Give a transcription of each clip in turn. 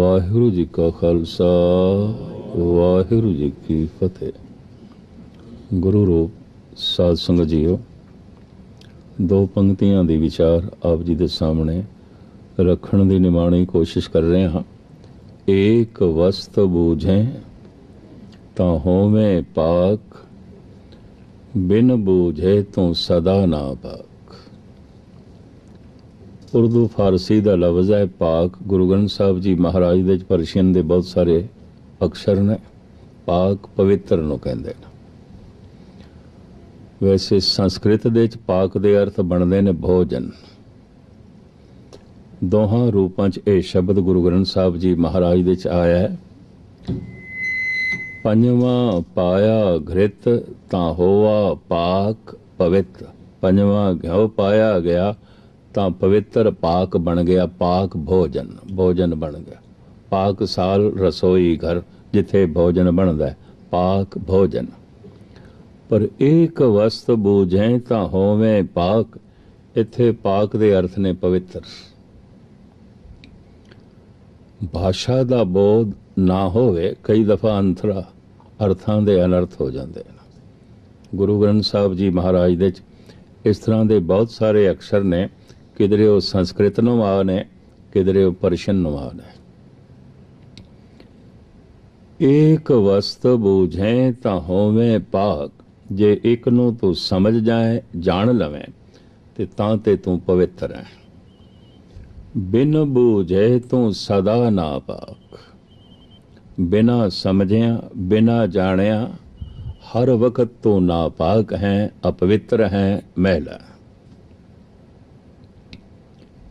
ਵਾਹਿਗੁਰੂ ਜੀ ਕਾ ਖਾਲਸਾ, ਵਾਹਿਗੁਰੂ ਜੀ ਕੀ ਫਤਿਹ। ਗੁਰੂ ਰੂਪ ਸਾਧ ਸੰਗਤ ਜੀਓ, ਦੋ ਪੰਕਤੀਆਂ ਦੇ ਵਿਚਾਰ ਆਪ ਜੀ ਦੇ ਸਾਹਮਣੇ ਰੱਖਣ ਦੀ ਨਿਮਾਣੀ ਕੋਸ਼ਿਸ਼ ਕਰ ਰਹੇ ਹਾਂ। ਏਕ ਵਸਤ ਬੂਝੇ, ਤਾਂ ਹੋਵੇਂ ਪਾਕ, ਬਿਨ ਬੂਝੇ ਤੋਂ ਸਦਾ ਨਾ ਪਾਕ। ਉਰਦੂ, ਫਾਰਸੀ ਦਾ ਲਫ਼ਜ਼ ਹੈ ਪਾਕ। ਗੁਰੂ ਗ੍ਰੰਥ ਸਾਹਿਬ ਜੀ ਮਹਾਰਾਜ ਦੇ ਵਿੱਚ ਪਰਸ਼ੀਅਨ ਦੇ ਬਹੁਤ ਸਾਰੇ ਅਕਸ਼ਰ ਨੇ, ਪਾਕ ਪਵਿੱਤਰ ਨੂੰ ਕਹਿੰਦੇ ਨੇ। ਵੈਸੇ ਸੰਸਕ੍ਰਿਤ ਦੇ ਵਿੱਚ ਪਾਕ ਦੇ ਅਰਥ ਬਣਦੇ ਨੇ ਭੋਜਨ। ਦੋਹਾਂ ਰੂਪਾਂ 'ਚ ਇਹ ਸ਼ਬਦ ਗੁਰੂ ਗ੍ਰੰਥ ਸਾਹਿਬ ਜੀ ਮਹਾਰਾਜ ਦੇ ਵਿੱਚ ਆਇਆ ਹੈ। ਪੰਜਵਾਂ, ਪਾਇਆ ਘ੍ਰਿਤ ਤਾਂ ਹੋਵਾ ਪਾਕ ਪਵਿੱਤ। ਪੰਜਵਾਂ, ਘਿਓ ਪਾਇਆ ਗਿਆ ਤਾਂ ਪਵਿੱਤਰ ਪਾਕ ਬਣ ਗਿਆ, ਪਾਕ ਭੋਜਨ ਭੋਜਨ ਬਣ ਗਿਆ। ਪਾਕ ਸਾਲ ਰਸੋਈ ਘਰ ਜਿੱਥੇ ਭੋਜਨ ਬਣਦਾ ਪਾਕ ਭੋਜਨ। ਪਰ ਏਕ ਵਸਤ ਬੂਝੈ ਤਾਂ ਹੋਵੇਂ ਪਾਕ, ਇੱਥੇ ਪਾਕ ਦੇ ਅਰਥ ਨੇ ਪਵਿੱਤਰ। ਭਾਸ਼ਾ ਦਾ ਬੋਧ ਨਾ ਹੋਵੇ, ਕਈ ਦਫਾ ਅੰਤਰਾ ਅਰਥਾਂ ਦੇ ਅਨਰਥ ਹੋ ਜਾਂਦੇ ਨੇ ਗੁਰੂ ਗ੍ਰੰਥ ਸਾਹਿਬ ਜੀ ਮਹਾਰਾਜ ਦੇ ਇਸ ਤਰ੍ਹਾਂ ਦੇ ਬਹੁਤ ਸਾਰੇ ਅਕਸ਼ਰ ਨੇ ਕਿਧਰੇ ਉਹ ਸੰਸਕ੍ਰਿਤ ਨੂੰ ਆ ਨੇ ਕਿਧਰੇ ਉਹ ਪਰਸ਼ੀਅਨ ਨੂੰ ਆ ਨੇ ਏਕ ਵਸਤ ਬੂਝੈ ਤਾਂ ਹੋਵੇਂ ਪਾਕ, ਜੇ ਇੱਕ ਨੂੰ ਤੂੰ ਸਮਝ ਜਾਏ, ਜਾਣ ਲਵੇਂ, ਤੇ ਤਾਂ ਤੇ ਤੂੰ ਪਵਿੱਤਰ ਹੈ। ਬਿਨ ਬੂਝੇ ਤੂੰ ਸਦਾ ਨਾ ਪਾਕ ਬਿਨਾ ਸਮਝਿਆ, ਬਿਨਾ ਜਾਣਿਆ, ਹਰ ਵਕਤ ਤੂੰ ਨਾ ਪਾਕ ਹੈ, ਅਪਵਿੱਤਰ ਹੈ, ਮਹਿਲਾ।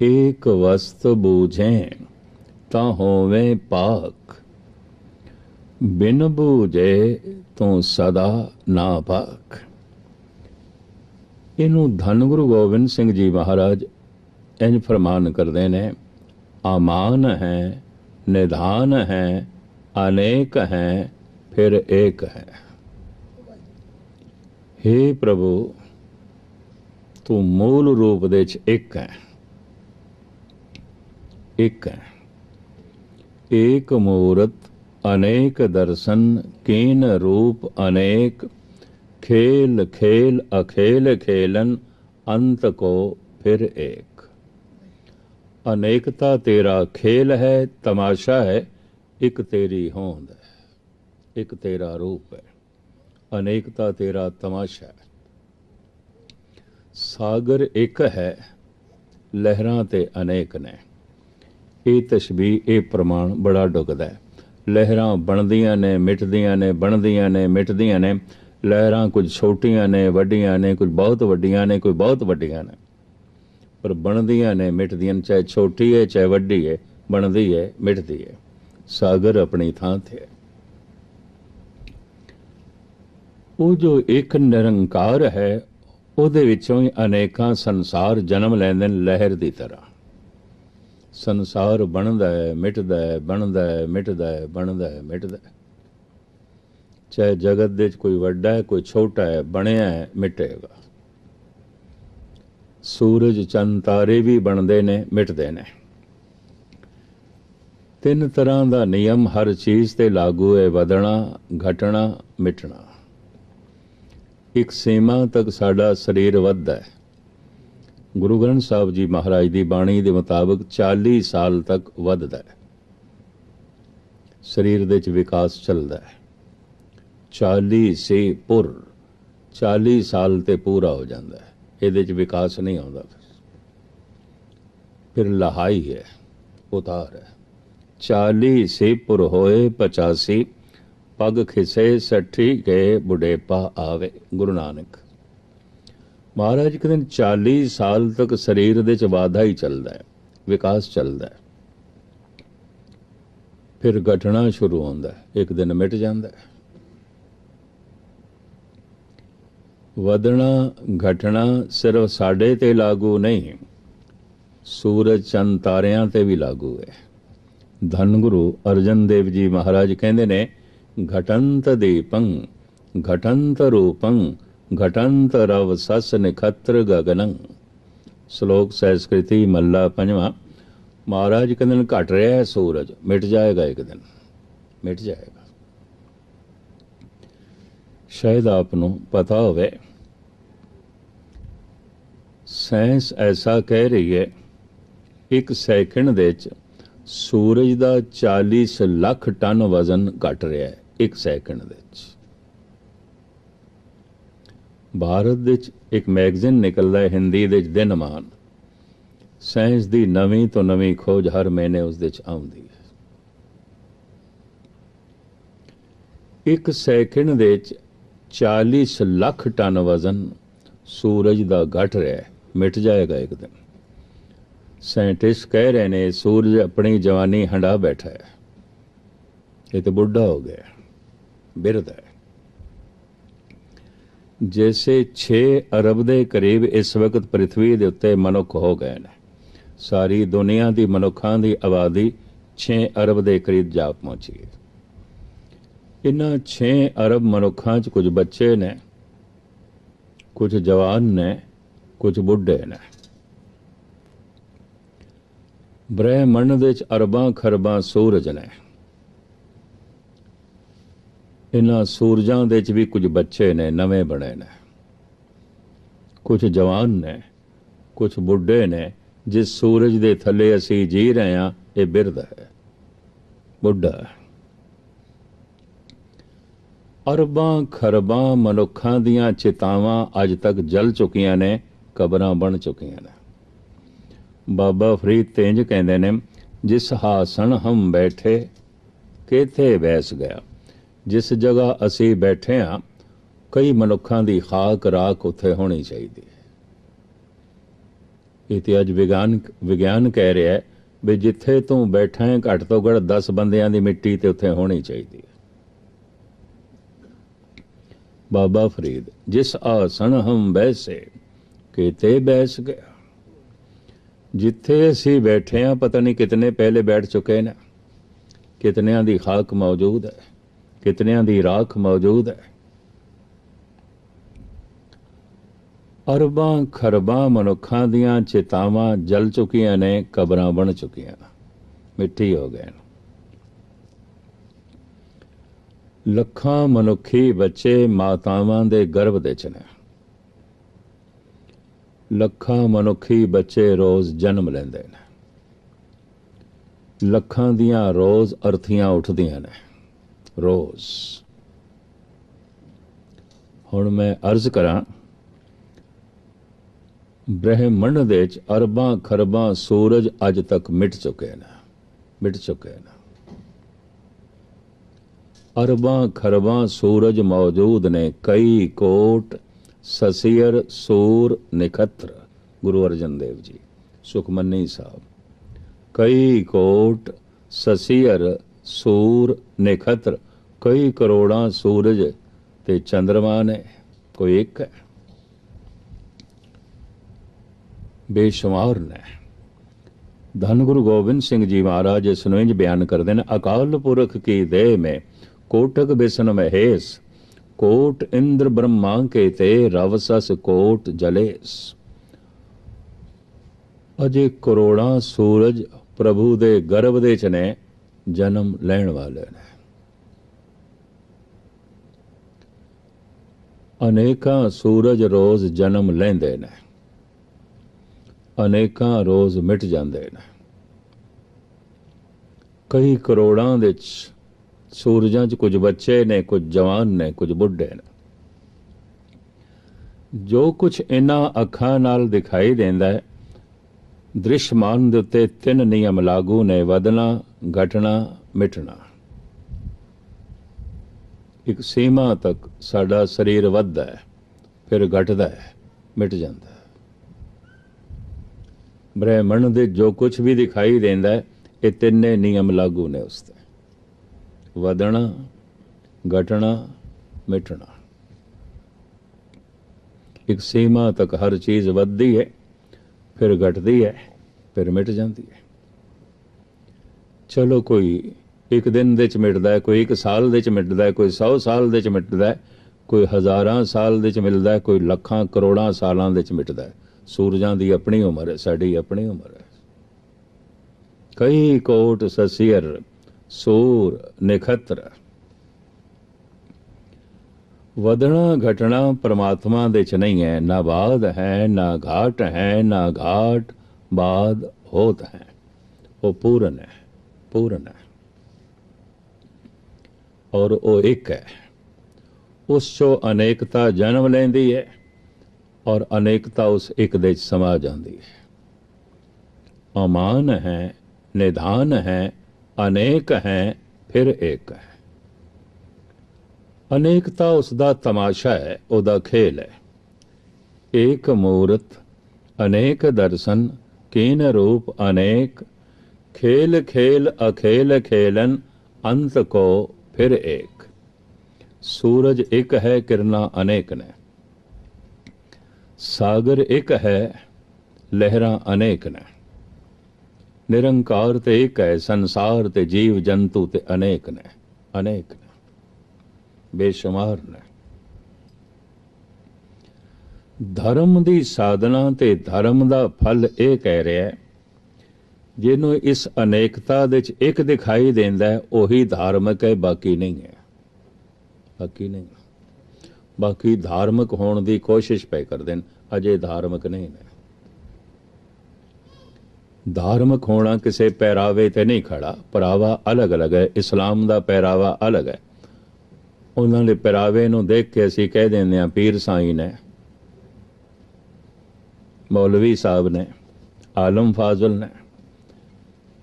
ਏਕ ਵਸਤ ਬੂਝੇ, ਤਾਂ ਹੋਵੇਂ ਪਾਕ। ਬਿਨ ਬੂਝੇ ਤੂੰ ਸਦਾ ਨਾ ਪਾਕ ਇਹਨੂੰ ਧੰਨ ਗੁਰੂ ਗੋਬਿੰਦ ਸਿੰਘ ਜੀ ਮਹਾਰਾਜ ਇੰਜ ਫਰਮਾਨ ਕਰਦੇ ਨੇ ਆਮਾਨ ਹੈ, ਨਿਧਾਨ ਹੈ, ਅਨੇਕ ਹੈ, ਫਿਰ ਏਕ ਹੈ। हे ਪ੍ਰਭੂ, ਤੂੰ ਮੂਲ ਰੂਪ ਦੇ ਚ ਇੱਕ ਹੈ। ਇੱਕ ਹੈ। ਏਕ ਮੂਰਤ ਅਨੇਕ ਦਰਸ਼ਨ, ਕੀਨ ਰੂਪ ਅਨੇਕ, ਖੇਲ ਖੇਲ ਅਖੇਲ ਖੇਲਨ, ਅੰਤ ਕੋ ਫਿਰ ਏਕ। ਅਨੇਕਤਾ ਤੇਰਾ ਖੇਲ ਹੈ, ਤਮਾਸ਼ਾ ਹੈ, ਇੱਕ ਤੇਰੀ ਹੋਂਦ ਹੈ, ਇੱਕ ਤੇਰਾ ਰੂਪ ਹੈ। ਅਨੇਕਤਾ ਤੇਰਾ ਤਮਾਸ਼ਾ ਹੈ। ਸਾਗਰ ਇੱਕ ਹੈ, ਲਹਿਰਾਂ ਤੇ ਅਨੇਕ ਨੇ। ਇਹ ਤਸ਼ਬੀਹ ਇਹ ਪ੍ਰਮਾਣ ਬੜਾ ਡੁੱਗਦਾ ਹੈ। ਲਹਿਰਾਂ ਬਣਦੀਆਂ ਨੇ, ਮਿਟਦੀਆਂ ਨੇ, ਬਣਦੀਆਂ ਨੇ, ਮਿਟਦੀਆਂ ਨੇ। ਲਹਿਰਾਂ ਕੁਝ ਛੋਟੀਆਂ ਨੇ, ਵੱਡੀਆਂ ਨੇ, ਕੁਝ ਬਹੁਤ ਵੱਡੀਆਂ ਨੇ ਕੋਈ ਬਹੁਤ ਵੱਡੀਆਂ ਨੇ। ਪਰ ਬਣਦੀਆਂ ਨੇ, ਮਿਟਦੀਆਂ ਨੇ, ਚਾਹੇ ਛੋਟੀ ਹੈ, ਚਾਹੇ ਵੱਡੀ ਹੈ, ਬਣਦੀ ਹੈ, ਮਿਟਦੀ ਹੈ। ਸਾਗਰ ਆਪਣੀ ਥਾਂ ਤੇ ਹੈ। ਉਹ ਜੋ ਇੱਕ ਨਿਰੰਕਾਰ ਹੈ, ਉਹਦੇ ਵਿੱਚੋਂ ਹੀ ਅਨੇਕਾਂ ਸੰਸਾਰ ਜਨਮ ਲੈਂਦੇ ਨੇ ਲਹਿਰ ਦੀ ਤਰ੍ਹਾਂ। ਸੰਸਾਰ ਬਣਦਾ ਹੈ, ਮਿਟਦਾ ਹੈ, ਬਣਦਾ ਹੈ, ਮਿਟਦਾ ਹੈ, ਬਣਦਾ ਹੈ, ਮਿਟਦਾ ਹੈ। ਚਾਹੇ ਜਗਤ ਦੇ ਵਿੱਚ ਕੋਈ ਵੱਡਾ ਹੈ, ਕੋਈ ਛੋਟਾ ਹੈ, ਬਣਿਆ ਹੈ, ਮਿਟੇਗਾ। ਸੂਰਜ, ਚੰਦ, ਤਾਰੇ ਵੀ ਬਣਦੇ ਨੇ, ਮਿਟਦੇ ਨੇ। ਤਿੰਨ ਤਰ੍ਹਾਂ ਦਾ ਨਿਯਮ ਹਰ ਚੀਜ਼ ਤੇ ਲਾਗੂ ਹੈ, ਵਧਣਾ, ਘਟਣਾ, ਮਿਟਣਾ। ਇੱਕ ਸੀਮਾ ਤੱਕ ਸਾਡਾ ਸਰੀਰ ਵੱਧਦਾ ਹੈ। ਗੁਰੂ ਗ੍ਰੰਥ ਸਾਹਿਬ ਜੀ ਮਹਾਰਾਜ ਦੀ ਬਾਣੀ ਦੇ ਮੁਤਾਬਕ 40 ਸਾਲ ਤੱਕ ਵੱਧਦਾ ਹੈ। ਸਰੀਰ ਦੇ ਵਿੱਚ ਵਿਕਾਸ ਚੱਲਦਾ ਹੈ। 40 ਸੇ ਪੁਰ 40 ਸਾਲ ਤੇ ਪੂਰਾ ਹੋ ਜਾਂਦਾ ਹੈ। ਇਹਦੇ ਵਿੱਚ ਵਿਕਾਸ ਨਹੀਂ ਆਉਂਦਾ। ਫਿਰ ਲਹਾਈ ਹੈ, ਉਤਾਰ ਹੈ। 40 ਸੇ ਪੁਰ ਹੋਏ 85 ਪਗ ਖਿਸੇ ਸੱਠੀ ਗਏ ਬੁਢੇਪਾ ਆਵੇ। ਗੁਰੂ ਨਾਨਕ ਮਹਾਰਾਜ ਕਹਿੰਦੇ 40 ਸਾਲ ਤੱਕ ਸਰੀਰ ਦੇ ਚ ਵਾਧਾ ਹੀ ਚੱਲਦਾ ਹੈ, ਵਿਕਾਸ ਚੱਲਦਾ ਹੈ। ਫਿਰ ਘਟਣਾ ਸ਼ੁਰੂ ਹੁੰਦਾ ਹੈ, ਇੱਕ ਦਿਨ ਮਿਟ ਜਾਂਦਾ ਹੈ। ਵਧਣਾ, ਘਟਣਾ ਸਿਰਫ ਸਾਡੇ ਤੇ ਲਾਗੂ ਨਹੀਂ, ਸੂਰਜ, ਚੰਦ, ਤਾਰਿਆਂ ਤੇ ਵੀ ਲਾਗੂ ਹੈ। ਧੰਨ ਗੁਰੂ ਅਰਜਨ ਦੇਵ ਜੀ ਮਹਾਰਾਜ ਕਹਿੰਦੇ ਨੇ, ਘਟੰਤ ਦੀਪੰ, ਘਟੰਤ ਰੂਪੰ ਘਟੰਤ ਰਵ ਸਸ ਨਖਤਰ ਗਗਨੰ ਸ਼ਲੋਕ ਸੰਸਕ੍ਰਿਤੀ ਮੱਲਾ ਪੰਜਵਾਂ ਮਹਾਰਾਜ ਕਹਿੰਦੇ ਦਿਨ ਘਟ ਰਿਹਾ ਹੈ ਸੂਰਜ ਮਿਟ ਜਾਏਗਾ ਇੱਕ ਦਿਨ ਮਿਟ ਜਾਏਗਾ ਸ਼ਾਇਦ ਆਪ ਨੂੰ ਪਤਾ ਹੋਵੇ ਸਾਇੰਸ ਐਸਾ ਕਹਿ ਰਹੀ ਹੈ ਇੱਕ ਸੈਕਿੰਡ ਦੇ ਵਿੱਚ ਸੂਰਜ ਦਾ 40 ਲੱਖ ਟਨ ਵਜ਼ਨ ਘਟ ਰਿਹਾ ਹੈ ਇੱਕ ਸੈਕਿੰਡ ਦੇ ਵਿੱਚ ਭਾਰਤ ਵਿੱਚ ਇੱਕ ਮੈਗਜ਼ੀਨ ਨਿਕਲਦਾ ਹੈ ਹਿੰਦੀ ਦੇ ਵਿੱਚ ਦਿਨਮਾਨ ਸਾਇੰਸ ਦੀ ਨਵੀਂ ਤੋਂ ਨਵੀਂ ਖੋਜ ਹਰ ਮਹੀਨੇ ਉਸ ਵਿੱਚ ਆਉਂਦੀ ਹੈ। ਇੱਕ ਸੈਕਿੰਡ ਦੇ ਵਿੱਚ 40 ਲੱਖ ਟਨ ਵਜ਼ਨ ਸੂਰਜ ਦਾ ਘਟ ਰਿਹਾ ਹੈ। ਮਿਟ ਜਾਏਗਾ ਇੱਕ ਦਿਨ। ਸਾਇੰਟਿਸਟ ਕਹਿ ਰਹੇ ਨੇ, ਸੂਰਜ ਆਪਣੀ ਜਵਾਨੀ ਹੰਡਾ ਬੈਠਾ ਹੈ। ਇਹ ਤਾਂ ਬੁੱਢਾ ਹੋ ਗਿਆ ਬਿਰਧ ਹੈ। ਜੈਸੇ 6 ਅਰਬ ਦੇ ਕਰੀਬ ਇਸ ਵਕਤ ਪ੍ਰithvi ਦੇ ਉੱਤੇ ਮਨੁੱਖ ਹੋ ਗਏ ਨੇ। ਸਾਰੀ ਦੁਨੀਆ ਦੀ ਮਨੁੱਖਾਂ ਦੀ ਆਬਾਦੀ 6 ਅਰਬ ਦੇ ਕਰੀਬ ਜਾ ਪਹੁੰਚੀ ਹੈ। ਇਨ੍ਹਾਂ 6 ਅਰਬ ਮਨੁੱਖਾਂ 'ਚ ਕੁਝ ਬੱਚੇ ਨੇ, ਕੁਝ ਜਵਾਨ ਨੇ, ਕੁਝ ਬੁੱਢੇ ਨੇ। ਬ੍ਰਹਿਮੰਡ ਦੇ ਚ ਅਰਬਾਂ ਖਰਬਾਂ ਸੂਰਜ ਨੇ। ਇਹਨਾਂ ਸੂਰਜਾਂ ਦੇ ਚ ਵੀ ਕੁਝ ਬੱਚੇ ਨੇ, ਨਵੇਂ ਬਣੇ ਨੇ। ਕੁਝ ਜਵਾਨ ਨੇ, ਕੁਝ ਬੁੱਢੇ ਨੇ, ਜਿਸ ਸੂਰਜ ਦੇ ਥੱਲੇ ਅਸੀਂ ਜੀ ਰਹੇ ਹਾਂ, ਇਹ ਬਿਰਧ ਹੈ, ਬੁੱਢਾ ਹੈ। ਅਰਬਾਂ ਖਰਬਾਂ ਮਨੁੱਖਾਂ ਦੀਆਂ ਚਿਤਾਵਾਂ ਅੱਜ ਤੱਕ ਜਲ ਚੁੱਕੀਆਂ ਨੇ, ਕਬਰਾਂ ਬਣ ਚੁੱਕੀਆਂ ਨੇ। ਬਾਬਾ ਫਰੀਦ ਤੇਂਜ ਕਹਿੰਦੇ ਨੇ, ਜਿਸ ਹਾਸਣ ਹਮ ਬੈਠੇ, ਕਿਥੇ ਬੈਸ ਗਿਆ? ਜਿਸ ਜਗ੍ਹਾ ਅਸੀਂ ਬੈਠੇ ਹਾਂ ਕਈ ਮਨੁੱਖਾਂ ਦੀ ਖਾਕ ਰਾਖ ਉੱਥੇ ਹੋਣੀ ਚਾਹੀਦੀ ਹੈ। ਇਹ ਤੇ ਅੱਜ ਵਿਗਿਆਨ ਵਿਗਿਆਨ ਕਹਿ ਰਿਹਾ ਹੈ ਵੀ ਜਿੱਥੇ ਤੂੰ ਬੈਠਾ ਹੈ ਘੱਟ ਤੋਂ ਘੱਟ 10 ਬੰਦਿਆਂ ਦੀ ਮਿੱਟੀ ਤੇ ਉੱਥੇ ਹੋਣੀ ਚਾਹੀਦੀ ਹੈ। ਬਾਬਾ ਫਰੀਦ, ਜਿਸ ਆਸਣ ਹਮ ਬੈਸੇ, ਕਿਤੇ ਬੈਸ ਗਿਆ। ਜਿੱਥੇ ਅਸੀਂ ਬੈਠੇ ਆ, ਪਤਾ ਨਹੀਂ ਕਿਤਨੇ ਪਹਿਲੇ ਬੈਠ ਚੁੱਕੇ ਨੇ। ਕਿਤਨਿਆਂ ਦੀ ਖਾਕ ਮੌਜੂਦ ਹੈ। ਕਿਤਨਿਆਂ ਦੀ ਰਾਖ ਮੌਜੂਦ ਹੈ? ਅਰਬਾਂ ਖਰਬਾਂ ਮਨੁੱਖਾਂ ਦੀਆਂ ਚੇਤਾਵਾਂ ਜਲ ਚੁੱਕੀਆਂ ਨੇ, ਕਬਰਾਂ ਬਣ ਚੁੱਕੀਆਂ। ਮਿੱਟੀ ਹੋ ਗਏ ਲੱਖਾਂ ਮਨੁੱਖੀ ਬੱਚੇ ਮਾਤਾਵਾਂ ਦੇ ਗਰਭ ਦੇ ਚ ਨੇ। ਲੱਖਾਂ ਮਨੁੱਖੀ ਬੱਚੇ ਰੋਜ਼ ਜਨਮ ਲੈਂਦੇ ਨੇ। ਲੱਖਾਂ ਦੀਆਂ ਰੋਜ਼ ਅਰਥੀਆਂ ਉੱਠਦੀਆਂ ਨੇ। ਰੋਜ਼ ਹੁਣ ਮੈਂ ਅਰਜ਼ ਕਰਾਂ ਬ੍ਰਹਿਮੰਡ ਦੇ ਚ ਅਰਬਾਂ ਖਰਬਾਂ ਸੂਰਜ ਅੱਜ ਤੱਕ ਮਿਟ ਚੁੱਕੇ ਨੇ ਮਿਟ ਚੁੱਕੇ ਨੇ ਅਰਬਾਂ ਖਰਬਾਂ ਸੂਰਜ ਮੌਜੂਦ ਨੇ ਕਈ ਕੋਟ ਸਸੀਰ ਸੂਰ ਨਖਤਰ ਗੁਰੂ ਅਰਜਨ ਦੇਵ ਜੀ ਸੁਖਮਨੀ ਸਾਹਿਬ ਕਈ ਕੋਟ ਸਸੀਰ ਸੂਰ ਨਖਤਰ ਕਈ ਕਰੋੜਾਂ ਸੂਰਜ ਤੇ ਚੰ드ਰਮਾ ਨੇ, ਕੋਈ ਇੱਕ ਹੈ। ਬੇਸ਼ੁਮਾਰ ਨੇ। ਧੰਨ ਗੁਰੂ ਗੋਬਿੰਦ ਸਿੰਘ ਜੀ ਮਹਾਰਾਜ ਇਸ ਨੂੰ ਇੰਜ ਬਿਆਨ ਕਰਦੇ ਨੇ, ਅਕਾਲ ਪੁਰਖ ਕੀ ਦੇਹ ਮੇ, ਕੋਟਕ ਬਿਸਨ ਮਹੇਸ਼, ਕੋਟ ਇੰਦਰ ਬ੍ਰਹਮਾ ਕੇ ਤੇ ਰਵਸਸ ਕੋਟ ਜਲੇਸ। ਅਜੇ ਕਰੋੜਾਂ ਸੂਰਜ ਪ੍ਰਭੂ ਦੇ ਗਰਭ ਦੇ ਚ ਨੇ, ਜਨਮ ਲੈਣ ਵਾਲੇ ਨੇ। ਅਨੇਕਾਂ ਸੂਰਜ ਰੋਜ਼ ਜਨਮ ਲੈਂਦੇ ਨੇ। ਅਨੇਕਾਂ ਰੋਜ਼ ਮਿਟ ਜਾਂਦੇ ਨੇ। ਕਈ ਕਰੋੜਾਂ ਦੇ ਸੂਰਜਾਂ 'ਚ ਕੁਝ ਬੱਚੇ ਨੇ, ਕੁਝ ਜਵਾਨ ਨੇ, ਕੁਝ ਬੁੱਢੇ ਨੇ। ਜੋ ਕੁਝ ਇਹਨਾਂ ਅੱਖਾਂ ਨਾਲ ਦਿਖਾਈ ਦਿੰਦਾ ਹੈ, ਦ੍ਰਿਸ਼ਮਾਨ ਦੇ ਉੱਤੇ ਤਿੰਨ ਨਿਯਮ ਲਾਗੂ ਨੇ, ਵਧਣਾ, ਘਟਣਾ, ਮਿਟਣਾ। ਇੱਕ ਸੀਮਾ ਤੱਕ ਸਾਡਾ ਸਰੀਰ ਵੱਧਦਾ ਹੈ, ਫਿਰ ਘਟਦਾ ਹੈ, ਮਿਟ ਜਾਂਦਾ ਹੈ। ਬ੍ਰਹਿਮੰਡ ਦੇ ਜੋ ਕੁਝ ਵੀ ਦਿਖਾਈ ਦਿੰਦਾ ਹੈ, ਇਹ ਤਿੰਨੇ ਨਿਯਮ ਲਾਗੂ ਨੇ ਉਸ ਤੇ। ਵਧਣਾ, ਘਟਣਾ, ਮਿਟਣਾ। ਇੱਕ ਸੀਮਾ ਤੱਕ ਹਰ ਚੀਜ਼ ਵੱਧਦੀ ਹੈ, ਫਿਰ ਘਟਦੀ ਹੈ, ਫਿਰ ਮਿਟ ਜਾਂਦੀ ਹੈ। ਚਲੋ ਕੋਈ ਇੱਕ ਦਿਨ ਦੇ ਚ ਮਿਟਦਾ ਹੈ, ਕੋਈ ਇੱਕ ਸਾਲ ਦੇ ਚ ਮਿਟਦਾ ਹੈ, ਕੋਈ 100 ਸਾਲ ਦੇ ਚ ਮਿਟਦਾ ਹੈ, ਕੋਈ ਹਜ਼ਾਰਾਂ ਸਾਲ ਦੇ ਚ ਮਿਲਦਾ ਹੈ, ਕੋਈ ਲੱਖਾਂ, ਕਰੋੜਾਂ ਸਾਲਾਂ ਦੇ ਚ ਮਿਟਦਾ ਹੈ। ਸੂਰਜਾਂ ਦੀ ਆਪਣੀ ਉਮਰ ਹੈ, ਸਾਡੀ ਆਪਣੀ ਉਮਰ ਹੈ। ਕਈ ਕੋਟ ਸਸੀਰ ਸੂਰ ਨਿਖਤਰ। ਵਧਣਾ ਘਟਣਾ ਪਰਮਾਤਮਾ ਦੇ ਚ ਨਹੀਂ ਹੈ, ਨਾ ਬਾਦ ਹੈ, ਨਾ ਘਾਟ ਹੈ, ਨਾ ਘਾਟ ਬਾਦ ਹੋਤ ਹੈ। ਉਹ ਪੂਰਨ ਹੈ ਪੂਰਨ ਹੈ। ਔਰ ਉਹ ਇੱਕ ਹੈ। ਉਸ ਚੋਂ ਅਨੇਕਤਾ ਜਨਮ ਲੈਂਦੀ ਹੈ ਔਰ ਅਨੇਕਤਾ ਉਸ ਇੱਕ ਦੇ ਵਿੱਚ ਸਮਾ ਜਾਂਦੀ ਹੈ। ਅਮਾਨ ਹੈ, ਨਿਧਾਨ ਹੈ, ਅਨੇਕ ਹੈ, ਫਿਰ ਇੱਕ ਹੈ। ਅਨੇਕਤਾ ਉਸ ਦਾ ਤਮਾਸ਼ਾ ਹੈ, ਉਹਦਾ ਖੇਲ ਹੈ। ਏਕ ਮੂਰਤ, ਅਨੇਕ ਦਰਸ਼ਨ, ਕੀਨ ਰੂਪ ਅਨੇਕ, ਖੇਲ ਖੇਲ ਅਖੇਲ ਖੇਲਨ, ਅੰਤ ਕੋ ਫਿਰ ਏਕ, ਸੂਰਜ ਇੱਕ ਹੈ, ਕਿਰਨਾਂ ਅਨੇਕ ਨੇ। ਸਾਗਰ ਇੱਕ ਹੈ, ਲਹਿਰਾਂ ਅਨੇਕ ਨੇ। ਨਿਰੰਕਾਰ ਤੇ ਇੱਕ ਹੈ, ਸੰਸਾਰ ਤੇ ਜੀਵ ਜੰਤੂ ਤੇ ਅਨੇਕ ਨੇ ਅਨੇਕ ਨੇ, ਬੇਸ਼ੁਮਾਰ ਨੇ। ਧਰਮ ਦੀ ਸਾਧਨਾ ਤੇ ਧਰਮ ਦਾ ਫਲ ਇਹ ਕਹਿ ਰਿਹਾ ਹੈ ਜਿਹਨੂੰ ਇਸ ਅਨੇਕਤਾ ਦੇ ਵਿੱਚ ਇੱਕ ਦਿਖਾਈ ਦਿੰਦਾ ਹੈ, ਉਹੀ ਧਾਰਮਿਕ ਹੈ, ਬਾਕੀ ਨਹੀਂ ਹੈ। ਬਾਕੀ ਨਹੀਂ। ਬਾਕੀ ਧਾਰਮਿਕ ਹੋਣ ਦੀ ਕੋਸ਼ਿਸ਼ ਪੈ ਕਰਦੇ ਨੇ, ਅਜੇ ਧਾਰਮਿਕ ਨਹੀਂ ਨੇ। ਧਾਰਮਿਕ ਹੋਣਾ ਕਿਸੇ ਪਹਿਰਾਵੇ ਤੇ ਨਹੀਂ ਖੜਾ, ਪਹਿਰਾਵਾ ਅਲੱਗ-ਅਲੱਗ ਹੈ, ਇਸਲਾਮ ਦਾ ਪਹਿਰਾਵਾ ਅਲੱਗ ਹੈ। ਉਹਨਾਂ ਦੇ ਪਹਿਰਾਵੇ ਨੂੰ ਦੇਖ ਕੇ ਅਸੀਂ ਕਹਿ ਦਿੰਦੇ ਹਾਂ, ਪੀਰ ਸਾਈਂ ਨੇ, ਮੌਲਵੀ ਸਾਹਿਬ ਨੇ, ਆਲਮ ਫਾਜ਼ਲ ਨੇ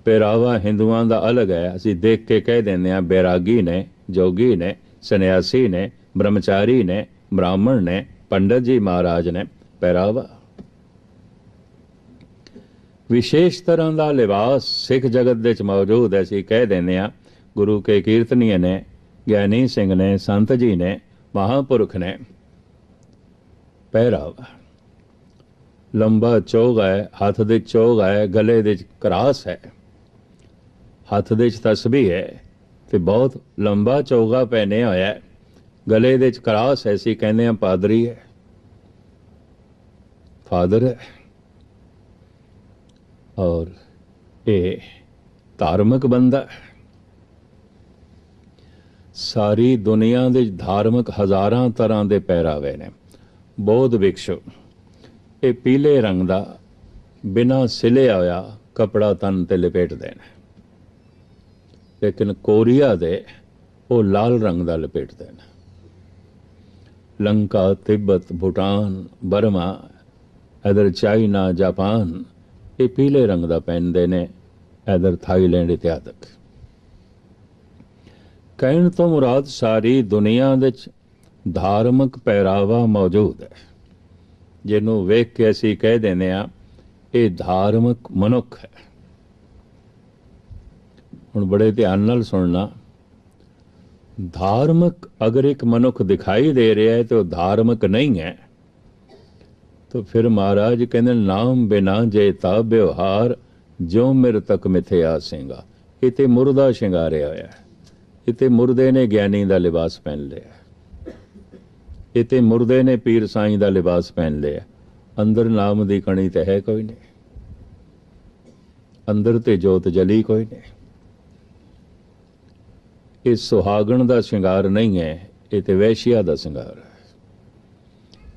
ਪਹਿਰਾਵਾ ਹਿੰਦੂਆਂ ਦਾ ਅਲੱਗ ਹੈ। ਅਸੀਂ ਦੇਖ ਕੇ ਕਹਿ ਦਿੰਦੇ ਹਾਂ, ਬੈਰਾਗੀ ਨੇ, ਜੋਗੀ ਨੇ, ਸੰਨਿਆਸੀ ਨੇ, ਬ੍ਰਹਮਚਾਰੀ ਨੇ, ਬ੍ਰਾਹਮਣ ਨੇ, ਪੰਡਤ ਜੀ ਮਹਾਰਾਜ ਨੇ ਪਹਿਰਾਵਾ। ਵਿਸ਼ੇਸ਼ ਤਰ੍ਹਾਂ ਦਾ ਲਿਬਾਸ ਸਿੱਖ ਜਗਤ ਵਿੱਚ ਮੌਜੂਦ ਹੈ। ਅਸੀਂ ਕਹਿ ਦਿੰਦੇ ਆ ਗੁਰੂ ਕੇ ਕੀਰਤਨੀਏ ਨੇ, ਗਿਆਨੀ ਸਿੰਘ ਨੇ, ਸੰਤ ਜੀ ਨੇ, ਮਹਾਪੁਰਖ ਨੇ ਪਹਿਰਾਵਾ। ਲੰਬਾ ਚੋਗ ਹੈ, ਹੱਥ ਦੇ ਚੋਗ ਹੈ, ਗਲੇ ਦੇ ਕਰਾਸ ਹੈ। ਹੱਥ ਦੇ ਚ ਤਸਬੀਹ ਹੈ ਤੇ ਬਹੁਤ ਲੰਬਾ ਚੌਗਾ ਪਹਿਨਿਆ ਹੋਇਆ ਹੈ। ਗਲੇ ਦੇ ਚ ਕਰਾਸ ਐਸੀ ਕਹਿੰਦੇ ਆ ਪਾਦਰੀ ਹੈ। ਫਾਦਰ ਹੈ। ਔਰ ਇਹ ਧਾਰਮਿਕ ਬੰਦਾ ਹੈ। ਸਾਰੀ ਦੁਨੀਆ ਦੇ ਧਾਰਮਿਕ ਹਜ਼ਾਰਾਂ ਤਰ੍ਹਾਂ ਦੇ ਪਹਿਰਾਵੇ ਨੇ। ਬੋਧ ਵਿਕਸ਼ੂ, ਇਹ ਪੀਲੇ ਰੰਗ ਦਾ ਬਿਨਾ ਸਿਲੇ ਹੋਇਆ ਕਪੜਾ ਤਨ ਤੇ ਲਪੇਟਦੇ ਨੇ। ਲੇਕਿਨ ਕੋਰੀਆ ਦੇ ਉਹ ਲਾਲ ਰੰਗ ਦਾ ਲਪੇਟਦੇ ਨੇ। ਲੰਕਾ, ਤਿੱਬਤ, ਭੂਟਾਨ, ਬਰਮਾ, ਇਧਰ ਚਾਈਨਾ, ਜਾਪਾਨ, ਇਹ ਪੀਲੇ ਰੰਗ ਦਾ ਪਹਿਨਦੇ ਨੇ, ਇਧਰ ਥਾਈਲੈਂਡ ਇਤਿਆਦਕ ਕਹਿਣ ਤੋਂ ਮੁਰਾਦ ਸਾਰੀ ਦੁਨੀਆ ਵਿੱਚ ਧਾਰਮਿਕ ਪਹਿਰਾਵਾ ਮੌਜੂਦ ਹੈ। ਜਿਹਨੂੰ ਵੇਖ ਕੇ ਅਸੀਂ ਕਹਿ ਦਿੰਦੇ ਆ ਇਹ ਧਾਰਮਿਕ ਮਨੁੱਖ ਹੈ। ਹੁਣ ਬੜੇ ਧਿਆਨ ਨਾਲ ਸੁਣਨਾ। ਧਾਰਮਿਕ ਅਗਰ ਇੱਕ ਮਨੁੱਖ ਦਿਖਾਈ ਦੇ ਰਿਹਾ ਹੈ ਤੇ ਉਹ ਧਾਰਮਿਕ ਨਹੀਂ ਹੈ, ਤਾਂ ਫਿਰ ਮਹਾਰਾਜ ਕਹਿੰਦੇ, ਨਾਮ ਬਿਨਾ ਜੇ ਤਾ ਵਿਵਹਾਰ ਜੋ ਮੇਰੇ ਤੱਕ ਮਿਥੇ ਆ ਇਹ ਤੇ ਮੁਰਦਾ ਸ਼ਿੰਗਾਰਿਆ ਹੋਇਆ ਹੈ। ਇਤੇ ਮੁਰਦੇ ਨੇ ਗਿਆਨੀ ਦਾ ਲਿਬਾਸ ਪਹਿਨ ਲਿਆ ਇਤੇ ਮੁਰਦੇ ਨੇ ਪੀਰ ਸਾਈਂ ਦਾ ਲਿਬਾਸ ਪਹਿਨ ਲਿਆ ਅੰਦਰ ਨਾਮ ਦੀ ਕਣੀ ਤੇ ਹੈ ਕੋਈ ਨਹੀਂ। ਅੰਦਰ ਤੇ ਜੋਤ ਜਲੀ ਕੋਈ ਨਹੀਂ। ਇਹ ਸੁਹਾਗਣ ਦਾ ਸ਼ਿੰਗਾਰ ਨਹੀਂ ਹੈ, ਇਹ ਤੇ ਵੈਸ਼ਿਆ ਦਾ ਸ਼ਿੰਗਾਰ ਹੈ।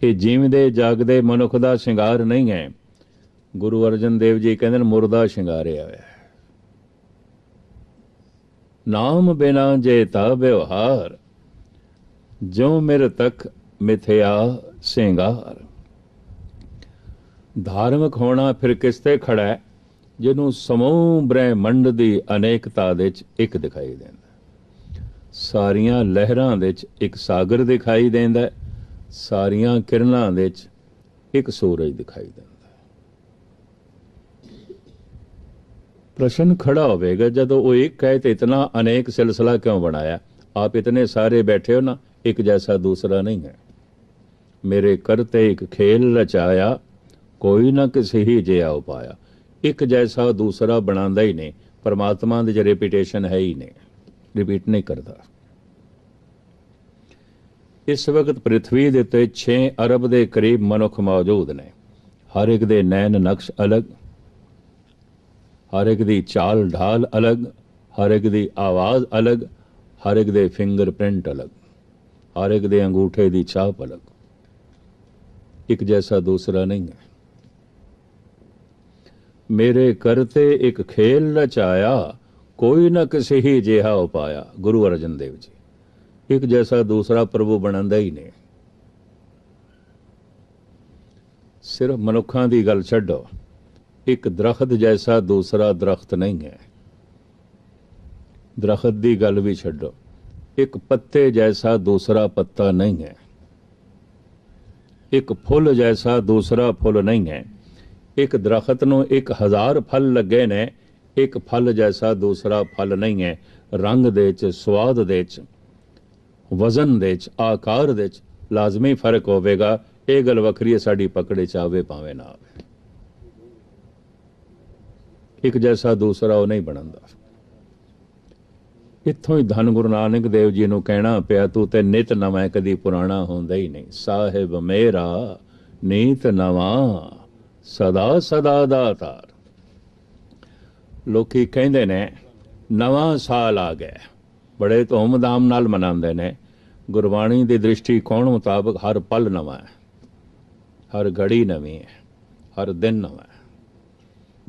ਇਹ ਜੀਵਦੇ, ਜਾਗਦੇ ਮਨੁੱਖ ਦਾ ਸ਼ਿੰਗਾਰ ਨਹੀਂ ਹੈ। ਗੁਰੂ ਅਰਜਨ ਦੇਵ ਜੀ ਕਹਿੰਦੇ ਨੇ, ਮੁਰਦਾ ਸ਼ਿੰਗਾਰਿਆ ਹੋਇਆ ਨਾਮ ਬਿਨਾ ਜੇ ਤਾ ਵਿਵਹਾਰ ਜੋ ਮੇਰੇ ਤੱਕ ਮਿਥਿਆ ਸਿੰਗਾਰ। ਧਾਰਮਿਕ ਹੋਣਾ ਫਿਰ ਕਿਸ ਤੇ ਖੜਾ ਹੈ? ਜਿਹਨੂੰ ਸਮੂਹ ਬ੍ਰਹਿਮੰਡ ਦੀ ਅਨੇਕਤਾ ਦੇ ਵਿੱਚ ਇੱਕ ਦਿਖਾਈ ਦੇਣਾ। ਸਾਰੀਆਂ ਲਹਿਰਾਂ ਵਿੱਚ ਇੱਕ ਸਾਗਰ ਦਿਖਾਈ ਦਿੰਦਾ ਹੈ, ਸਾਰੀਆਂ ਕਿਰਨਾਂ ਵਿੱਚ ਇੱਕ ਸੂਰਜ ਦਿਖਾਈ ਦਿੰਦਾ ਹੈ। ਪ੍ਰਸ਼ਨ ਖੜਾ ਹੋਵੇਗਾ, ਜਦੋਂ ਉਹ ਇੱਕ ਹੈ ਤੇ ਇਤਨਾ ਅਨੇਕ ਸਿਲਸਿਲਾ ਕਿਉਂ ਬਣਾਇਆ? ਆਪ ਇਤਨੇ ਸਾਰੇ ਬੈਠੇ ਹੋ ਨਾ, ਇੱਕ ਜੈਸਾ ਦੂਸਰਾ ਨਹੀਂ ਹੈ। ਮੇਰੇ ਕਰਤੇ ਇੱਕ ਖੇਲ ਰਚਾਇਆ, ਕੋਈ ਨਾ ਕਿਸੇ ਹੀ ਜਿਹਾ ਉਪਾਇਆ। ਇੱਕ ਜੈਸਾ ਦੂਸਰਾ ਬਣਾਉਂਦਾ ਹੀ ਨਹੀਂ, ਪਰਮਾਤਮਾ ਦੀ ਜੇ ਰੈਪੀਟੇਸ਼ਨ ਹੈ ਹੀ ਨਹੀਂ। ਰਿਪੀਟ ਨਹੀਂ ਕਰਦਾ। ਇਸ ਵਕਤ ਪ੍ਰithvi ਦੇ ਉੱਤੇ 6 ਅਰਬ ਦੇ ਕਰੀਬ ਮਨੁੱਖ ਮੌਜੂਦ ਨੇ। ਹਰ ਇੱਕ ਦੇ ਨੈਣ ਨਕਸ਼ ਅਲੱਗ, ਹਰ ਇੱਕ ਦੀ ਚਾਲ ਢਾਲ ਅਲੱਗ, ਹਰ ਇੱਕ ਦੀ ਆਵਾਜ਼ ਅਲੱਗ, ਹਰ ਇੱਕ ਦੇ ਫਿੰਗਰਪ੍ਰਿੰਟ ਅਲੱਗ, ਹਰ ਇੱਕ ਦੇ ਅੰਗੂਠੇ ਦੀ ਛਾਪ ਅਲੱਗ। ਇੱਕ ਜੈਸਾ ਦੂਸਰਾ ਨਹੀਂ ਹੈ। ਮੇਰੇ ਕਰਤੇ ਇੱਕ ਖੇਲ ਰਚਾਇਆ ਕੋਈ ਨਾ ਕਿਸੇ ਹੀ ਜਿਹਾ ਉਪਾਇਆ ਗੁਰੂ ਅਰਜਨ ਦੇਵ ਜੀ। ਇੱਕ ਜੈਸਾ ਦੂਸਰਾ ਪ੍ਰਭੂ ਬਣਾਉਂਦਾ ਹੀ ਨਹੀਂ। ਸਿਰਫ ਮਨੁੱਖਾਂ ਦੀ ਗੱਲ ਛੱਡੋ, ਇੱਕ ਦਰਖਤ ਜੈਸਾ ਦੂਸਰਾ ਦਰਖਤ ਨਹੀਂ ਹੈ। ਦਰਖਤ ਦੀ ਗੱਲ ਵੀ ਛੱਡੋ, ਇੱਕ ਪੱਤੇ ਜੈਸਾ ਦੂਸਰਾ ਪੱਤਾ ਨਹੀਂ ਹੈ। ਇੱਕ ਫੁੱਲ ਜੈਸਾ ਦੂਸਰਾ ਫੁੱਲ ਨਹੀਂ ਹੈ। ਇੱਕ ਦਰਖਤ ਨੂੰ ਇੱਕ ਹਜ਼ਾਰ ਫਲ ਲੱਗੇ ਨੇ ਇੱਕ ਫਲ ਜੈਸਾ ਦੂਸਰਾ ਫਲ ਨਹੀਂ ਹੈ। ਰੰਗ ਦੇ ਚ, ਸਵਾਦ ਦੇ ਚ, ਵਜ਼ਨ ਦੇ ਚ, ਆਕਾਰ ਦੇ ਚ ਲਾਜ਼ਮੀ ਫ਼ਰਕ ਹੋਵੇਗਾ। ਇਹ ਗੱਲ ਵੱਖਰੀ ਹੈ, ਸਾਡੀ ਪਕੜੇ ਚ ਆਵੇ ਭਾਵੇਂ ਨਾ ਆਵੇ ਇੱਕ ਜੈਸਾ ਦੂਸਰਾ ਉਹ ਨਹੀਂ ਬਣਦਾ। ਇੱਥੋਂ ਹੀ ਧੰਨ ਗੁਰੂ ਨਾਨਕ ਦੇਵ ਜੀ ਨੂੰ ਕਹਿਣਾ ਪਿਆ, ਤੂੰ ਤੇ ਨਿਤ ਨਵਾਂ ਕਦੀ ਪੁਰਾਣਾ ਹੁੰਦਾ ਹੀ ਨਹੀਂ। ਸਾਹਿਬ ਮੇਰਾ, ਨੀਤ ਨਵਾਂ, ਸਦਾ ਸਦਾ ਦਾਤਾਰ ਲੋਕੀ ਕਹਿੰਦੇ ਨੇ, ਨਵਾਂ ਸਾਲ ਆ ਗਿਆ। ਬੜੇ ਧੂਮ-ਧਾਮ ਨਾਲ ਮਨਾਉਂਦੇ ਨੇ। ਗੁਰਬਾਣੀ ਦੀ ਦ੍ਰਿਸ਼ਟੀ ਕੋਣ ਮੁਤਾਬਕ ਹਰ ਪਲ ਨਵਾਂ ਹੈ। ਹਰ ਘੜੀ ਨਵੀਂ ਹੈ। ਹਰ ਦਿਨ ਨਵਾਂ ਹੈ।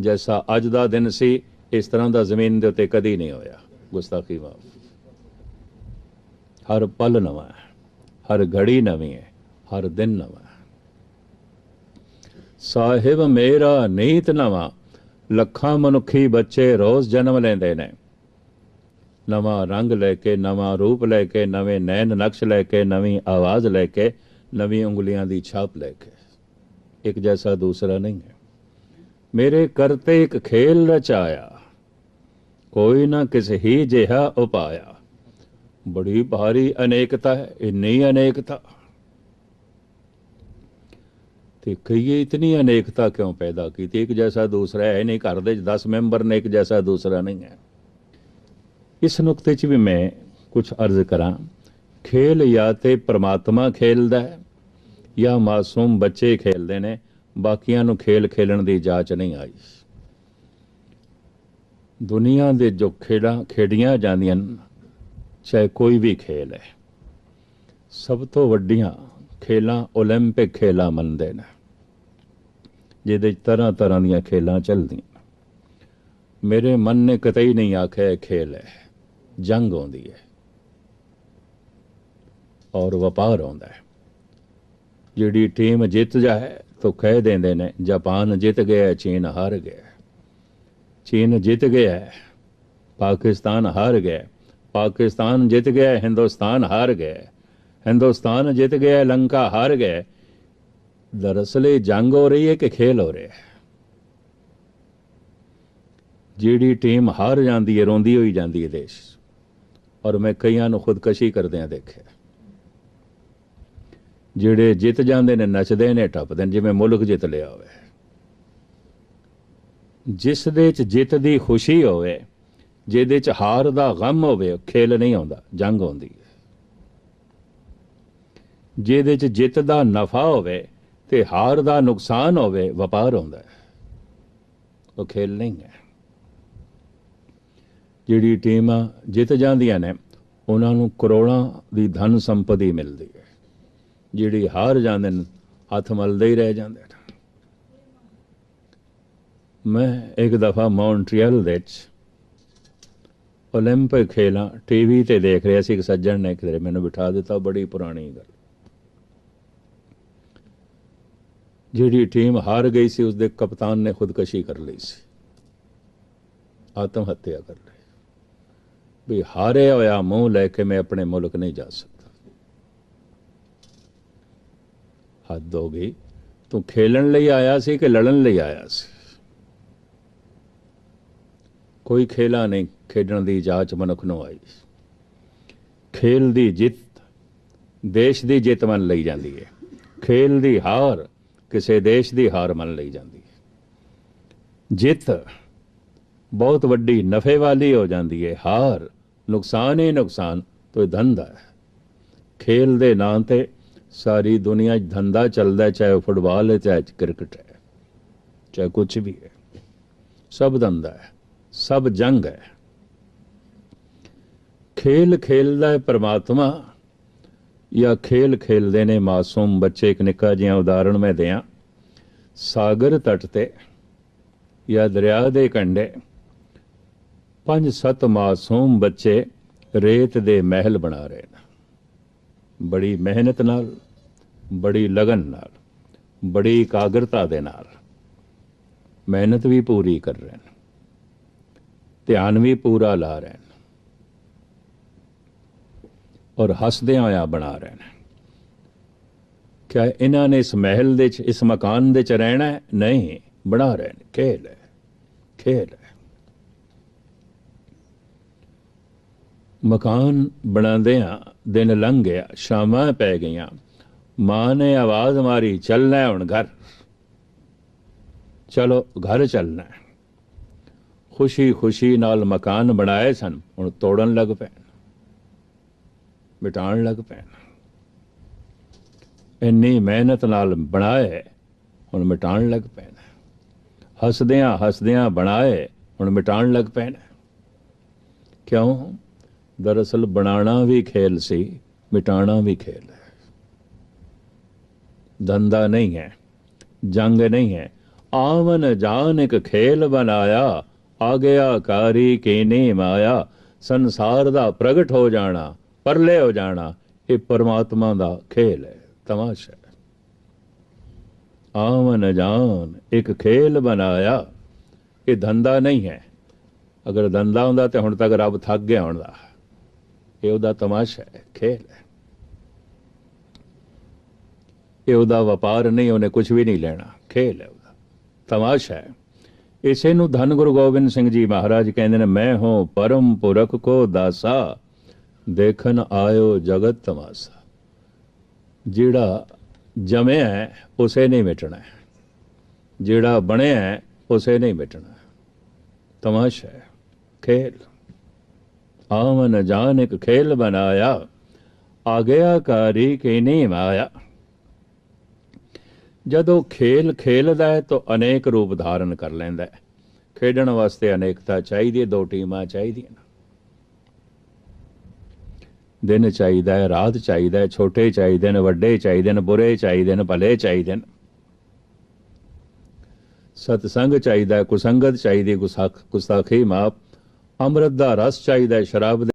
ਜੈਸਾ ਅੱਜ ਦਾ ਦਿਨ ਸੀ, ਇਸ ਤਰ੍ਹਾਂ ਦਾ ਜ਼ਮੀਨ ਦੇ ਉੱਤੇ ਕਦੀ ਨਹੀਂ ਹੋਇਆ। ਗੁਸਤਾਖੀ ਮਾਫ। ਹਰ ਪਲ ਨਵਾਂ ਹੈ। ਹਰ ਘੜੀ ਨਵੀਂ ਹੈ। ਹਰ ਦਿਨ ਨਵਾਂ ਸਾਹਿਬ ਮੇਰਾ ਨੀਤ ਨਵਾਂ। ਲੱਖਾਂ ਮਨੁੱਖੀ ਬੱਚੇ ਰੋਜ਼ ਜਨਮ ਲੈਂਦੇ ਨੇ। ਨਵਾਂ ਰੰਗ ਲੈ ਕੇ, ਨਵਾਂ ਰੂਪ ਲੈ ਕੇ, ਨਵੇਂ ਨੈਣ ਨਕਸ਼ ਲੈ ਕੇ, ਨਵੀਂ ਆਵਾਜ਼ ਲੈ ਕੇ, ਨਵੀਂ ਉਂਗਲੀਆਂ ਦੀ ਛਾਪ ਲੈ ਕੇ। ਇੱਕ ਜੈਸਾ ਦੂਸਰਾ ਨਹੀਂ ਹੈ। ਮੇਰੇ ਕਰਤੇ ਇੱਕ ਖੇਲ ਰਚਾਇਆ। ਕੋਈ ਨਾ ਕਿਸੇ ਹੀ ਜਿਹਾ ਉਪਾਇਆ। ਬੜੀ ਭਾਰੀ ਅਨੇਕਤਾ ਹੈ, ਇੰਨੀ ਅਨੇਕਤਾ। ਤੇ ਕਹੀਏ ਇਤਨੀ ਅਨੇਕਤਾ ਕਿਉਂ ਪੈਦਾ ਕੀਤੀ? ਇੱਕ ਜੈਸਾ ਦੂਸਰਾ ਹੈ ਨਹੀਂ ਘਰ ਦੇ 10 ਮੈਂਬਰ ਨੇ ਇੱਕ ਜੈਸਾ ਦੂਸਰਾ ਨਹੀਂ ਹੈ। ਇਸ ਨੁਕਤੇ 'ਚ ਵੀ ਮੈਂ ਕੁਝ ਅਰਜ਼ ਕਰਾਂ। ਖੇਲ ਜਾਂ ਤੇ ਪ੍ਰਮਾਤਮਾ ਖੇਲਦਾ ਹੈ, ਜਾਂ ਮਾਸੂਮ ਬੱਚੇ ਖੇਲਦੇ ਨੇ, ਬਾਕੀਆਂ ਨੂੰ ਖੇਲ ਖੇਲਣ ਦੀ ਜਾਚ ਨਹੀਂ ਆਈ। ਦੁਨੀਆ ਦੇ ਜੋ ਖੇਡਾਂ, ਖੇਡੀਆਂ ਜਾਂਦੀਆਂ ਚਾਹੇ ਕੋਈ ਵੀ ਖੇਲ ਹੈ, ਸਭ ਤੋਂ ਵੱਡੀਆਂ ਖੇਲਾਂ 올림픽 ਖੇਲਾਂ ਮੰਨਦੇ ਨੇ ਜਿਹਦੇ 'ਚ ਤਰ੍ਹਾਂ ਤਰ੍ਹਾਂ ਦੀਆਂ ਖੇਲਾਂ ਚੱਲਦੀਆਂ ਮੇਰੇ ਮਨ ਨੇ ਕਤਈ ਨਹੀਂ ਆਖਿਆ ਇਹ ਖੇਲ ਹੈ ਜੰਗ ਆਉਂਦੀ ਹੈ ਔਰ ਵਪਾਰ ਆਉਂਦਾ ਹੈ ਜਿਹੜੀ ਟੀਮ ਜਿੱਤ ਜਾਏ ਤਾਂ ਕਹਿ ਦਿੰਦੇ ਨੇ ਜਾਪਾਨ ਜਿੱਤ ਗਿਆ ਚੀਨ ਹਾਰ ਗਿਆ ਚੀਨ ਜਿੱਤ ਗਿਆ ਹੈ, ਪਾਕਿਸਤਾਨ ਹਾਰ ਗਿਆ ਪਾਕਿਸਤਾਨ ਜਿੱਤ ਗਿਆ ਹਿੰਦੁਸਤਾਨ ਹਾਰ ਗਿਆ ਹਿੰਦੁਸਤਾਨ ਜਿੱਤ ਗਿਆ, ਲੰਕਾ ਹਾਰ ਗਿਆ। ਦਰਅਸਲ ਇਹ ਜੰਗ ਹੋ ਰਹੀ ਹੈ ਕਿ ਖੇਲ ਹੋ ਰਿਹਾ ਹੈ? ਜਿਹੜੀ ਟੀਮ ਹਾਰ ਜਾਂਦੀ ਹੈ, ਰੋਂਦੀ ਹੋਈ ਜਾਂਦੀ ਹੈ ਦੇਸ਼। ਔਰ ਮੈਂ ਕਈਆਂ ਨੂੰ ਖੁਦਕਸ਼ੀ ਕਰਦਿਆਂ ਦੇਖਿਆ। ਜਿਹੜੇ ਜਿੱਤ ਜਾਂਦੇ ਨੇ, ਨੱਚਦੇ ਨੇ, ਟੱਪਦੇ ਨੇ, ਜਿਵੇਂ ਮੁਲਕ ਜਿੱਤ ਲਿਆ ਹੋਵੇ। ਜਿਸ ਦੇ ਚ ਜਿੱਤ ਦੀ ਖੁਸ਼ੀ ਹੋਵੇ, ਜਿਹਦੇ ਚ ਹਾਰ ਦਾ ਗਮ ਹੋਵੇ ਖੇਲ ਨਹੀਂ ਆਉਂਦਾ, ਜੰਗ ਆਉਂਦੀ ਜਿਹਦੇ ਚ ਜਿੱਤ ਦਾ ਨਫਾ ਹੋਵੇ ਤੇ ਹਾਰ ਦਾ ਨੁਕਸਾਨ ਹੋਵੇ ਵਪਾਰ ਹੁੰਦਾ ਹੈ ਉਹ ਖੇਲ ਨਹੀਂ ਹੈ ਜਿਹੜੀ ਟੀਮਾਂ ਜਿੱਤ ਜਾਂਦੀਆਂ ਨੇ ਉਹਨਾਂ ਨੂੰ ਕਰੋੜਾਂ ਦੀ ਧਨ ਸੰਪਤੀ ਮਿਲਦੀ ਹੈ ਜਿਹੜੀ ਹਾਰ ਜਾਂਦੇ ਨੇ ਹੱਥ ਮਲਦੇ ਹੀ ਰਹਿ ਜਾਂਦੇ ਨੇ ਮੈਂ ਇੱਕ ਦਫਾ ਮੌਂਟਰੀਅਲ ਦੇ ਵਿੱਚ 올림픽 ਖੇਲਾਂ ਟੀਵੀ ਤੇ ਦੇਖ ਰਿਹਾ ਸੀ ਇੱਕ ਸੱਜਣ ਨੇ ਕਿਤੇ ਮੈਨੂੰ ਬਿਠਾ ਦਿੱਤਾ ਬੜੀ ਪੁਰਾਣੀ ਗੱਲ ਜਿਹੜੀ ਟੀਮ ਹਾਰ ਗਈ ਸੀ ਉਸ ਦੇ ਕਪਤਾਨ ਨੇ ਖੁਦਕਸ਼ੀ ਕਰ ਲਈ ਸੀ। ਆਤਮ ਹੱਤਿਆ ਕਰ ਲਈ। ਵੀ ਹਾਰਿਆ ਹੋਇਆ ਮੂੰਹ ਲੈ ਕੇ ਮੈਂ ਆਪਣੇ ਮੁਲਕ ਨਹੀਂ ਜਾ ਸਕਦਾ। ਹੱਦ ਹੋ ਗਈ। ਤੂੰ ਖੇਲਣ ਲਈ ਆਇਆ ਸੀ ਕਿ ਲੜਨ ਲਈ ਆਇਆ ਸੀ? ਕੋਈ ਖੇਲਾ ਨਹੀਂ, ਖੇਡਣ ਦੀ ਜਾਂਚ ਮਨੁੱਖ ਨੂੰ ਆਈ। ਖੇਲ ਦੀ ਜਿੱਤ, ਦੇਸ਼ ਦੀ ਜਿੱਤ ਮੰਨ ਲਈ ਜਾਂਦੀ ਹੈ। ਖੇਲ ਦੀ ਹਾਰ ਕਿਸੇ ਦੇਸ਼ ਦੀ ਹਾਰ ਮੰਨ ਲਈ ਜਾਂਦੀ ਹੈ। ਜਿੱਤ ਬਹੁਤ ਵੱਡੀ ਨਫੇ ਵਾਲੀ ਹੋ ਜਾਂਦੀ ਹੈ। ਹਾਰ ਨੁਕਸਾਨ ਹੀ ਨੁਕਸਾਨ ਤੋਂ ਧੰਦਾ ਹੈ। ਖੇਲ ਦੇ ਨਾਂ ਤੇ ਸਾਰੀ ਦੁਨੀਆ 'ਚ ਧੰਦਾ ਚੱਲਦਾ ਚਾਹੇ ਉਹ ਫੁੱਟਬਾਲ ਹੈ, ਚਾਹੇ ਕ੍ਰਿਕਟ ਹੈ, ਚਾਹੇ ਕੁਝ ਵੀ ਹੈ। ਸਭ ਧੰਦਾ ਹੈ, ਸਭ ਜੰਗ ਹੈ। ਖੇਲ ਖੇਲਦਾ ਹੈ ਪ੍ਰਮਾਤਮਾ ਜਾਂ ਖੇਲ ਖੇਲਦੇ ਨੇ ਮਾਸੂਮ ਬੱਚੇ ਇੱਕ ਨਿੱਕਾ ਜਿਹਾ ਉਦਾਹਰਣ ਮੈਂ ਦਿਆਂ। ਸਾਗਰ ਤੱਟ ਤੇ ਜਾਂ ਦਰਿਆ ਦੇ ਕੰਢੇ ਪੰਜ ਸੱਤ ਮਾਸੂਮ ਬੱਚੇ ਰੇਤ ਦੇ ਮਹਿਲ ਬਣਾ ਰਹੇ ਨੇ। ਬੜੀ ਮਿਹਨਤ ਨਾਲ, ਬੜੀ ਲਗਨ ਨਾਲ, ਬੜੀ ਇਕਾਗਰਤਾ ਦੇ ਨਾਲ ਮਿਹਨਤ ਵੀ ਪੂਰੀ ਕਰ ਰਹੇ ਨੇ। ਧਿਆਨ ਵੀ ਪੂਰਾ ਲਾ ਰਹੇ ਨੇ। ਔਰ ਹੱਸਦਿਆਂ ਹੋਇਆ ਬਣਾ ਰਹੇ ਨੇ ਕਿਆ ਇਹਨਾਂ ਨੇ ਇਸ ਮਹਿਲ ਦੇ ਚ, ਇਸ ਮਕਾਨ ਦੇ ਚ ਰਹਿਣਾ ਨਹੀਂ, ਬਣਾ ਰਹੇ ਨੇ ਖੇਲ ਹੈ ਖੇਲ ਹੈ। ਮਕਾਨ ਬਣਾਉਂਦਿਆਂ ਦਿਨ ਲੰਘ ਗਿਆ, ਸ਼ਾਮਾਂ ਪੈ ਗਈਆਂ। ਮਾਂ ਨੇ ਆਵਾਜ਼ ਮਾਰੀ, ਚੱਲਣਾ ਹੁਣ ਘਰ। ਚਲੋ, ਘਰ ਚੱਲਣਾ ਖੁਸ਼ੀ ਖੁਸ਼ੀ ਨਾਲ ਮਕਾਨ ਬਣਾਏ ਸਨ, ਹੁਣ ਤੋੜਨ ਲੱਗ ਪਏ। ਮਿਟਾਉਣ ਲੱਗ ਪਏ ਇੰਨੀ ਮਿਹਨਤ ਨਾਲ ਬਣਾਏ, ਹੁਣ ਮਿਟਾਉਣ ਲੱਗ ਪੈਣਾ। ਹੱਸਦਿਆਂ ਹੱਸਦਿਆਂ ਬਣਾਏ, ਹੁਣ ਮਿਟਾਉਣ ਲੱਗ ਪੈਣਾ। ਕਿਉਂ? ਦਰਅਸਲ ਬਣਾਉਣਾ ਵੀ ਖੇਲ ਸੀ, ਮਿਟਾਉਣਾ ਵੀ ਖੇਲ ਹੈ। ਧੰਦਾ ਨਹੀਂ ਹੈ, ਜੰਗ ਨਹੀਂ ਹੈ। ਆਵਨ ਜਾਨ ਇੱਕ ਖੇਲ ਬਣਾਇਆ ਆ ਗਿਆ ਕਾਰੀ ਕੀਨੇ ਮਾਇਆ ਸੰਸਾਰ ਦਾ ਪ੍ਰਗਟ ਹੋ ਜਾਣਾ ਪਰਲੇ ਹੋ ਜਾਣਾ, ਇਹ ਪਰਮਾਤਮਾ ਦਾ ਖੇਲ ਹੈ, ਤਮਾਸ਼ਾ ਹੈ। ਆਵਨ ਜਾਨ, ਇੱਕ ਖੇਲ ਬਣਾਇਆ, ਇਹ ਧੰਦਾ ਨਹੀਂ ਹੈ। ਅਗਰ ਧੰਦਾ ਹੁੰਦਾ ਤੇ ਹੁਣ ਤੱਕ ਰੱਬ ਥੱਕ ਗਿਆ ਹੁੰਦਾ ਇਹ ਉਹਦਾ ਤਮਾਸ਼ਾ ਹੈ, ਖੇਲ ਹੈ। ਇਹ ਉਹਦਾ ਵਪਾਰ ਨਹੀਂ, ਉਹਨੇ ਕੁਝ ਵੀ ਨਹੀਂ ਲੈਣਾ, ਖੇਲ ਹੈ ਉਹਦਾ, ਤਮਾਸ਼ਾ ਹੈ। ਇਸੇ ਨੂੰ ਧੰਨ ਗੁਰੂ ਗੋਬਿੰਦ ਸਿੰਘ ਜੀ ਮਹਾਰਾਜ ਕਹਿੰਦੇ ਨੇ, ਮੈਂ ਹਾਂ ਪਰਮ ਪੁਰਖ ਕੋ ਦਾਸਾ ਦੇਖਣ ਆਇਓ ਜਗਤ ਤਮਾਸਾ। ਜਿਹੜਾ ਜਮਿਆ ਹੈ, ਉਸੇ ਨਹੀਂ ਮਿਟਣਾ ਜਿਹੜਾ ਬਣਿਆ ਹੈ, ਉਸੇ ਨਹੀਂ ਮਿਟਣਾ ਤਮਾਸ਼ਾ ਹੈ। ਖੇਲ। ਆਵਨ ਜਾਨ ਇੱਕ ਖੇਲ ਬਣਾਇਆ ਆ ਗਿਆ ਕਾਰੀ ਕੇ ਨਹੀਂ ਮਾਇਆ। ਜਦੋਂ ਖੇਲ ਖੇਲਦਾ ਹੈ ਤਾਂ ਅਨੇਕ ਰੂਪ ਧਾਰਨ ਕਰ ਲੈਂਦਾ ਹੈ। ਖੇਡਣ ਵਾਸਤੇ ਅਨੇਕਤਾ ਚਾਹੀਦੀ ਹੈ ਦੋ ਟੀਮਾਂ ਚਾਹੀਦੀਆਂ ਦਿਨ ਚਾਹੀਦਾ ਹੈ, ਰਾਤ ਚਾਹੀਦਾ ਹੈ, ਛੋਟੇ ਚਾਹੀਦੇ ਨੇ, ਵੱਡੇ ਚਾਹੀਦੇ ਨੇ, ਬੁਰੇ ਚਾਹੀਦੇ ਨੇ, ਭਲੇ ਚਾਹੀਦੇ ਨੇ। ਸਤਸੰਗ ਚਾਹੀਦਾ ਕੁਸੰਗਤ ਚਾਹੀਦੀ ਗੁਸਾਖ ਗੁਸਾਖੀ ਮਾਪ। ਅੰਮ੍ਰਿਤ ਦਾ ਰਸ ਚਾਹੀਦਾ ਹੈ, ਸ਼ਰਾਬ